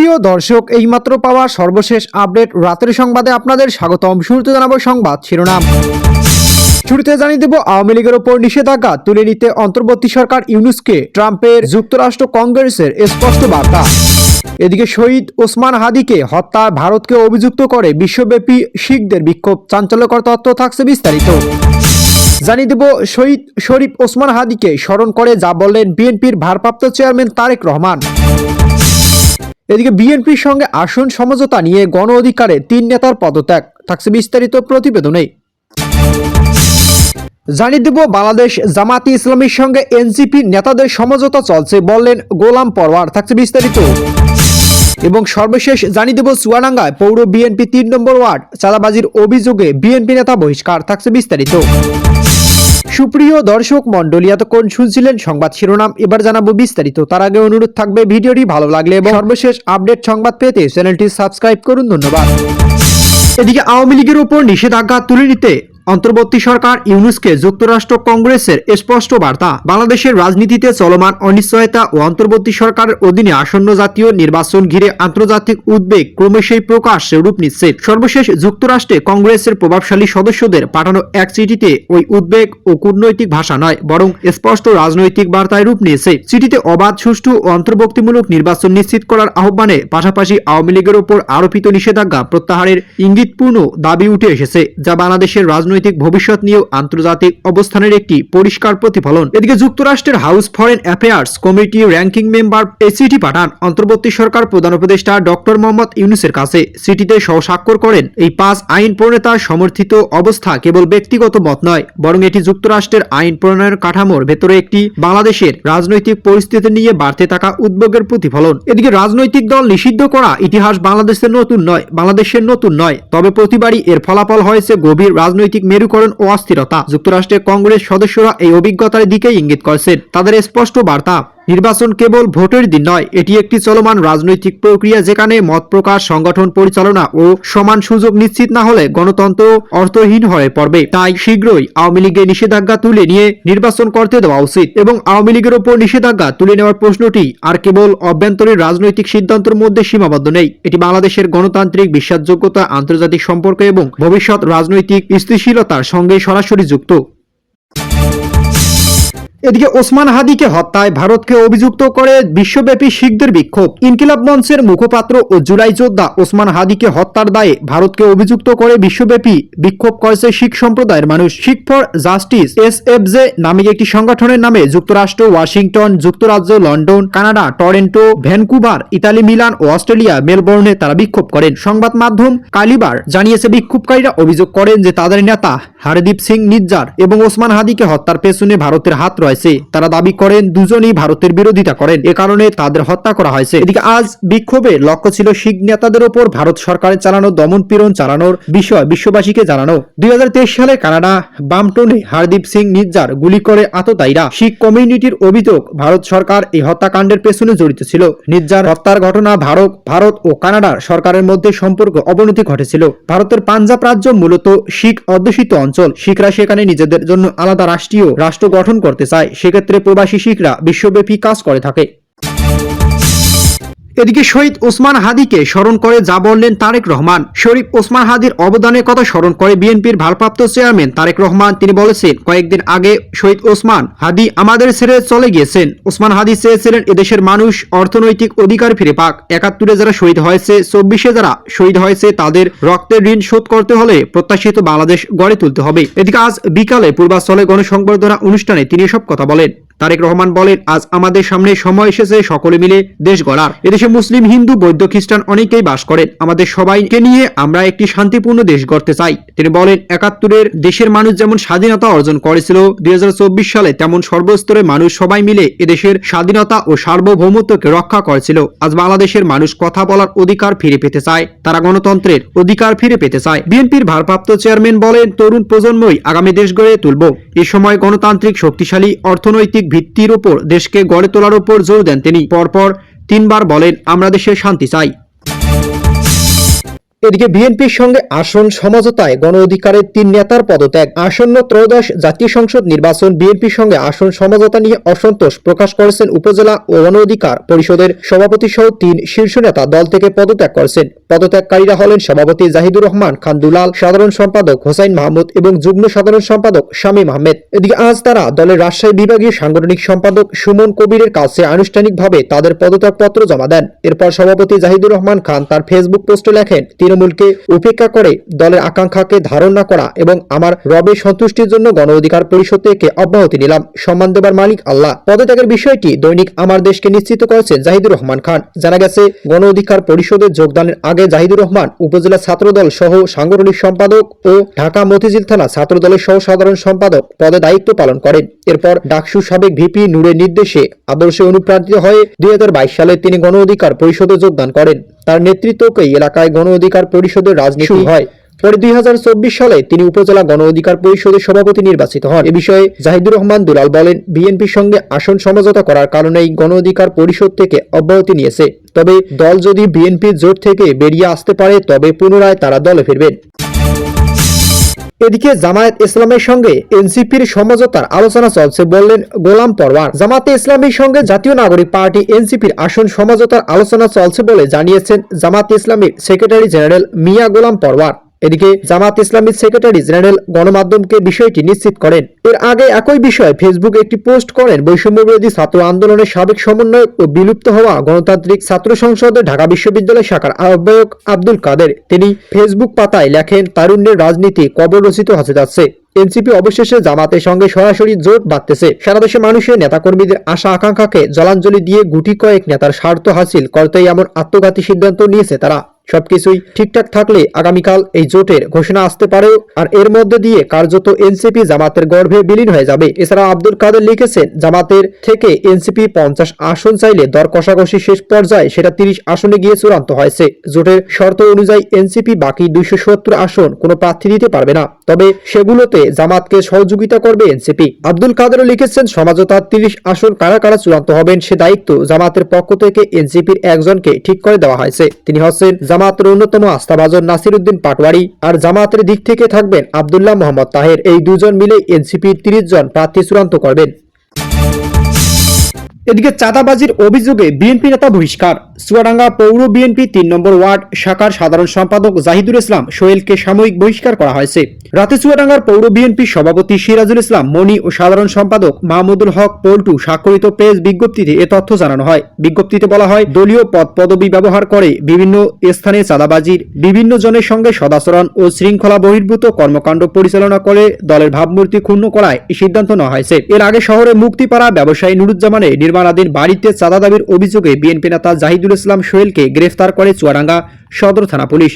সুপ্রিয় দর্শক, এইমাত্র পাওয়া সর্বশেষ আপডেট। রাতের সংবাদে আপনাদের স্বাগতম। শুরুতে জানাব সংবাদ শিরোনাম। শুরুতে জানিয়ে দেব, আওয়ামী লীগের ওপর নিষেধাজ্ঞা তুলে নিতে অন্তর্বর্তী সরকার ইউনুসকে ট্রাম্পের যুক্তরাষ্ট্র কংগ্রেসের স্পষ্ট বার্তা। এদিকে শহীদ ওসমান হাদিকে হত্যায় ভারতকে অভিযুক্ত করে বিশ্বব্যাপী শিখদের বিক্ষোভ, চাঞ্চল্যকর তথ্য থাকছে বিস্তারিত। জানিয়ে দেব, শহীদ শরীফ ওসমান হাদিকে স্মরণ করে যা বললেন বিএনপির ভারপ্রাপ্ত চেয়ারম্যান তারেক রহমান। এদিকে বিএনপির সঙ্গে আসন সমঝোতা নিয়ে গণ অধিকারে তিন নেতার পদত্যাগ। থাকছে বিস্তারিত প্রতিবেদনে জানিয়ে দেব, বাংলাদেশ জামাতি ইসলামীর সঙ্গে এনসিপি নেতাদের সমঝোতা চলছে বললেন গোলাম পরওয়ার। থাকছে বিস্তারিত। এবং সর্বশেষ জানিয়ে দেব, চুয়াডাঙ্গায় পৌর বিএনপি তিন নম্বর ওয়ার্ড চাঁদাবাজির অভিযোগে বিএনপি নেতা বহিষ্কার। থাকছে বিস্তারিত। সুপ্রিয় দর্শক মন্ডলী এতক্ষণ শুনছিলেন সংবাদ শিরোনাম। এবার জানাব বিস্তারিত। তার আগে অনুরোধ থাকবে, ভিডিওটি ভালো লাগলে এবং সর্বশেষ আপডেট সংবাদ পেতে চ্যানেলটি সাবস্ক্রাইব করুন। ধন্যবাদ। এদিকে আওয়ামী লীগের উপর নিষেধাজ্ঞা তুলে নিতে অন্তর্বর্তী সরকার ইউনুসকে যুক্তরাষ্ট্র কংগ্রেসের স্পষ্ট বার্তা। বাংলাদেশের রাজনীতিতে চলমান অনিশ্চয়তা ও অন্তর্বর্তী সরকারের অধীনে আসন্ন জাতীয় নির্বাচন ঘিরে আন্তর্জাতিক উদ্বেগ ক্রমশই প্রকাশ্যে রূপ নিচ্ছে। সর্বশেষ যুক্তরাষ্ট্রে কংগ্রেসের প্রভাবশালী সদস্যদের পাঠানো এক চিঠিতে ওই উদ্বেগ ও কূটনৈতিক ভাষা নয়, বরং স্পষ্ট রাজনৈতিক বার্তায় রূপ নিয়েছে। চিঠিতে অবাধ, সুষ্ঠু ও অন্তর্ভুক্তিমূলক নির্বাচন নিশ্চিত করার আহ্বানে পাশাপাশি আওয়ামী লীগের ওপর আরোপিত নিষেধাজ্ঞা প্রত্যাহারের ইঙ্গিতপূর্ণ দাবি উঠে এসেছে, যা বাংলাদেশের রাজনৈতিক ভবিষ্যৎ নিয়েও আন্তর্জাতিক অবস্থানের একটি পরিষ্কার প্রতিফলন। এদিকে যুক্তরাষ্ট্রের House Foreign Affairs Committee ranking member এই চিঠি পাঠান। অন্তর্বর্তী সরকার প্রধান উপদেষ্টা ডক্টর মোহাম্মদ ইউনুসের কাছে চিঠিতে সহ স্বাক্ষর করেন। এই পাঁচ আইন প্রণেতার সমর্থিত অবস্থা কেবল ব্যক্তিগত মত নয়, বরং এটি যুক্তরাষ্ট্রের আইন প্রণয়নের কাঠামোর ভেতরে একটি বাংলাদেশের রাজনৈতিক পরিস্থিতি নিয়ে বাড়তে থাকা উদ্বেগের প্রতিফলন। এদিকে রাজনৈতিক দল নিষিদ্ধ করা ইতিহাস বাংলাদেশের নতুন নয়, বাংলাদেশের নতুন নয়, তবে প্রতিবারই এর ফলাফল হয়েছে গভীর রাজনৈতিক মেরুকরণ ও অস্থিরতা। যুক্তরাষ্ট্রের কংগ্রেস সদস্যরা এই অভিজ্ঞতার দিকেই ইঙ্গিত করছেন। তাদের স্পষ্ট বার্তা। নির্বাচন কেবল ভোটের দিন নয়, এটি একটি চলমান রাজনৈতিক প্রক্রিয়া যেখানে মত প্রকাশ, সংগঠন পরিচালনা ও সমান সুযোগ নিশ্চিত না হলে গণতন্ত্র অর্থহীন হয়ে পড়বে। তাই শীঘ্রই আওয়ামী লীগের নিষেধাজ্ঞা তুলে নিয়ে নির্বাচন করতে দেওয়া উচিত এবং আওয়ামী লীগের ওপর নিষেধাজ্ঞা তুলে নেওয়ার প্রশ্নটি আর কেবল অভ্যন্তরীণ রাজনৈতিক সিদ্ধান্তের মধ্যে সীমাবদ্ধ নেই। এটি বাংলাদেশের গণতান্ত্রিক, বিশ্বাসযোগ্যতা, আন্তর্জাতিক সম্পর্ক এবং ভবিষ্যৎ রাজনৈতিক স্থিতিশীলতার সঙ্গে সরাসরি যুক্ত। এদিকে ওসমান হাদিকে হত্যায় ভারতকে অভিযুক্ত করে বিশ্বব্যাপী শিখদের বিক্ষোভ। ইনকিলাব মঞ্চের মুখপাত্র ও জুলাই যোদ্ধা ওসমান হাদিকে হত্যার দায়ে ভারতকে অভিযুক্ত করে বিশ্বব্যাপী বিক্ষোভ করেছে শিখ সম্প্রদায়ের মানুষ। Sikh for Justice, S F J নামে একটি সংগঠনের নামে যুক্তরাষ্ট্র, ওয়াশিংটন, যুক্তরাজ্য, London, Canada, Toronto, Vancouver, Italy, Milan ও অস্ট্রেলিয়া, মেলবোর্নে তারা বিক্ষোভ করেন। সংবাদ মাধ্যম কালিবার জানিয়েছে, বিক্ষোভকারীরা অভিযোগ করেন যে তাদের নেতা হারদীপ সিং নিজ্জার এবং ওসমান হাদিকে হত্যার পেছনে ভারতের হাত রয়েছে। তারা দাবি করেন, দুজনই ভারতের বিরোধিতা করেন। এ কারণে তাদের হত্যা করা হয়েছে। এদিকে আজ বিক্ষোভে লক্ষ্য ছিল শিখ নেতাদের ওপর ভারত সরকারের চালানো দমন পীড়ন চালানোর বিষয় বিশ্ববাসীকে জানানো। দুই সালে কানাডা বামটনে হরদীপ সিং নিজ্জার গুলি করে আততায়ীরা। শিখ কমিউনিটির অভিযোগ, ভারত সরকার এই হত্যাকাণ্ডের পেছনে জড়িত ছিল। নিজ্জার হত্যার ঘটনা ভারত ভারত ও কানাডার সরকারের মধ্যে সম্পর্ক অবনতি ঘটেছিল। ভারতের পাঞ্জাব রাজ্য মূলত শিখ অধ্যুষিত অঞ্চল। শিখরা সেখানে নিজেদের জন্য আলাদা রাষ্ট্রীয় রাষ্ট্র গঠন করতে চায়। সেক্ষেত্রে প্রবাসী শিখরা বিশ্বব্যাপী কাজ করে থাকে। এদিকে শহীদ ওসমান হাদিকে স্মরণ করে যা বললেন তারেক রহমান। শরীফ ওসমান হাদির অবদানের কথা স্মরণ করে বিএনপির ভারপ্রাপ্ত চেয়ারম্যান তারেক রহমান। তিনি বলেছেন, কয়েকদিন আগে শহীদ ওসমান হাদি আমাদের ছেড়ে চলে গিয়েছেন। ওসমান হাদি চেয়েছিলেন এদেশের মানুষ অর্থনৈতিক অধিকার ফিরে পাক। একাত্তরে যারা শহীদ হয়েছে, চব্বিশে যারা শহীদ হয়েছে, তাদের রক্তের ঋণ শোধ করতে হলে প্রত্যাশিত বাংলাদেশ গড়ে তুলতে হবে। এদিকে আজ বিকালে পূর্বাচলে গণসংবর্ধনা অনুষ্ঠানে তিনি এসব কথা বলেন। তারেক রহমান বলেন, আজ আমাদের সামনে সময় এসেছে, সকলে মিলে দেশ গড়ার। এদেশে মুসলিম, হিন্দু, বৌদ্ধ, খ্রিস্টান অনেকেই বাস করেন। আমাদের সবাইকে নিয়ে আমরা একটি শান্তিপূর্ণ দেশ গড়তে চাই। তিনি বলেন, একাত্তরের দেশের মানুষ যেমন স্বাধীনতা অর্জন করেছিল, দুই সালে তেমন সর্বস্তরের মানুষ সবাই মিলে এদেশের স্বাধীনতা ও সার্বভৌমত্বকে রক্ষা করেছিল। আজ বাংলাদেশের মানুষ কথা বলার অধিকার ফিরে পেতে চায়। তারা গণতন্ত্রের অধিকার ফিরে পেতে চায়। বিএনপির ভারপ্রাপ্ত চেয়ারম্যান বলেন, তরুণ প্রজন্মই আগামী দেশ গড়ে তুলব। এ সময় গণতান্ত্রিক শক্তিশালী, অর্থনৈতিক ভিত্তির ওপর দেশকে গড়ে তোলার ওপর জোর দেন তিনি। পরপর তিনবার বলেন, আমরা দেশে শান্তি চাই। এদিকে বিএনপির সঙ্গে আসন সমঝোতায় গণ অধিকারের তিন নেতার পদত্যাগ। আসন্ন ত্রয়োদশ জাতীয় সংসদ নির্বাচন বিএনপির সঙ্গে আসন সমঝোতা নিয়ে অসন্তোষ প্রকাশ করেছেন উপজেলা ও গণ অধিকার পরিষদের সভাপতি সহ তিন শীর্ষ নেতা দল থেকে পদত্যাগ করেছেন। পদত্যাগকারীরা হলেন সভাপতি জাহিদুর রহমান খান দুলাল সাধারণ সম্পাদক হোসাইন মাহমুদ এবং যুগ্ম সাধারণ সম্পাদক শামীম আহমেদ। এদিকে আজ তারা দলের রাজশাহী বিভাগীয় সাংগঠনিক সম্পাদক সুমন কবিরের কাছে আনুষ্ঠানিকভাবে তাদের পদত্যাগপত্র জমা দেন। এরপর সভাপতি জাহিদুর রহমান খান তার ফেসবুক পোস্টে লেখেন তৃণমূলকে উপেক্ষা করে দলের আকাঙ্ক্ষাকে ধারণ না করা এবং আমার রবের সন্তুষ্টির জন্য গণ অধিকার পরিষদ থেকে অব্যাহতি নিলাম। সম্মান দেবার মালিক আল্লাহ। পদত্যাগের বিষয়টি দৈনিক আমার দেশকে নিশ্চিত করেছেন জাহিদুর রহমান খান। জানা গেছে, গণ অধিকার পরিষদে যোগদানের আগে জাহিদুর রহমান উপজেলা ছাত্রদল সহ সাংগঠনিক সম্পাদক ও ঢাকা মতিঝিল থানা ছাত্রদলের সহ সাধারণ সম্পাদক পদে দায়িত্ব পালন করেন। এরপর ডাকসু সাবেক ভিপি নূরের নির্দেশে আদর্শে অনুপ্রাণিত হয়ে দুই হাজার বাইশ সালে তিনি গণ অধিকার পরিষদে যোগদান করেন। তার নেতৃত্বকেই এলাকায় গণ অধিকার পরিষদের রাজনীতি হয়। পরে দুই হাজার চব্বিশ সালে তিনি উপজেলা গণ অধিকার পরিষদের সভাপতি নির্বাচিত হন। এ বিষয়ে জাহিদুর রহমান দুলাল বলেন বিএনপির সঙ্গে আসন সমঝোতা করার কারণেই গণ অধিকার পরিষদ থেকে অব্যাহতি নিয়েছে। তবে দল যদি বিএনপির জোট থেকে বেরিয়ে আসতে পারে তবে পুনরায় তারা দলে ফিরবেন। এদিকে জামায়াত ইসলামের সঙ্গে এনসিপির সমঝোতার আলোচনা চলছে বললেন গোলাম পরওয়ার জামাতে ইসলামীর সঙ্গে জাতীয় নাগরিক পার্টি এনসিপির আসন সমঝোতার আলোচনা চলছে বলে জানিয়েছেন জামাতে ইসলামীর সেক্রেটারি জেনারেল মিয়া গোলাম পরওয়ার এদিকে জামাত ইসলামীর সেক্রেটারি জেনারেল গণমাধ্যমকে বিষয়টি নিশ্চিত করেন। এর আগে একই বিষয়ে ফেসবুকে একটি পোস্ট করেন বৈষম্যবিরোধী ছাত্র আন্দোলনের সাবেক সমন্বয়ক ও বিলুপ্ত হওয়া গণতান্ত্রিক ছাত্র সংসদের ঢাকা বিশ্ববিদ্যালয় শাখার আহ্বায়ক আব্দুল কাদের। তিনি ফেসবুক পাতায় লেখেন, তারুণ্যের রাজনীতি কবর রচিত হতে যাচ্ছে। এনসিপি অবশেষে জামাতের সঙ্গে সরাসরি জোট বাঁধতেছে। সারা দেশে মানুষের নেতাকর্মীদের আশা আকাঙ্ক্ষাকে জলাঞ্জলি দিয়ে গুটি কয়েক নেতার স্বার্থ হাসিল করতেই এমন আত্মঘাতী সিদ্ধান্ত নিয়েছে তারা। সবকিছুই ঠিকঠাক থাকলে আগামীকাল এই জোটের ঘোষণা আসতে পারে আর এর মধ্যে দিয়ে কার্যত এনসিপি জামাতের গর্ভে বিলীন হয়ে যাবে। এছাড়া আব্দুল কাদের লিখেছেন, জামাতের থেকে এনসিপি পঞ্চাশ আসন চাইলে দর কষাকষি শেষ পর্যায়ে সেটা তিরিশ আসনে গিয়ে চূড়ান্ত হয়েছে। জোটের শর্ত অনুযায়ী এনসিপি বাকি দুইশো সত্তর আসন কোনো প্রার্থী দিতে পারবে না। তবে সেগুলোতে জামাতকে সহযোগিতা করবে এনসিপি। আব্দুল কাদেরও লিখেছেন, সমাজতার তিরিশ আসন কারা কারা চূড়ান্ত হবেন সে দায়িত্ব জামাতের পক্ষ থেকে এনসিপির একজনকে ঠিক করে দেওয়া হয়েছে। তিনি হচ্ছেন জামাতের অন্যতম আস্থাভাজন নাসির উদ্দিন পাটওয়ারি আর জামাতের দিক থেকে থাকবেন আবদুল্লাহ মোহাম্মদ তাহের। এই দুজন মিলে এনসিপির তিরিশ জন প্রার্থী চূড়ান্ত করবেন। এদিকে চাঁদাবাজির অভিযোগে বিএনপি নেতা বহিষ্কার। চুয়াডাঙ্গা পৌর বিএনপি তিন নম্বর ওয়ার্ড শাখার সাধারণ সম্পাদক জাহিদুল ইসলাম সোহেলকে সাময়িক বহিষ্কার করা হয়েছে। রাতে চুয়াডাঙ্গার পৌর বিএনপি সভাপতি সিরাজুল ইসলাম, মনি ও সাধারণ সম্পাদক মাহমুদুল হক, পল্টু স্বাক্ষরিত প্রেস বিজ্ঞপ্তিতে এ তথ্য জানানো হয়। বিজ্ঞপ্তিতে বলা হয়, দলীয় পদ পদবি ব্যবহার করে বিভিন্ন স্থানে চাঁদাবাজির বিভিন্ন জনের সঙ্গে সদাচরণ ও শৃঙ্খলা বহির্ভূত কর্মকাণ্ড পরিচালনা করে দলের ভাবমূর্তি ক্ষুণ্ণ করায় সিদ্ধান্ত নেওয়া হয়েছে। এর আগে শহরে মুক্তিপাড়া ব্যবসায়ী নুরুজ্জামানে নুরুজ্জামানের নির্মাণাধীন বাড়িতে চাঁদা দাবির অভিযোগে বিএনপি নেতা জাহিদুল ইসলাম সোহেলকে গ্রেফতার করে চুয়াডাঙ্গা সদর থানা পুলিশ।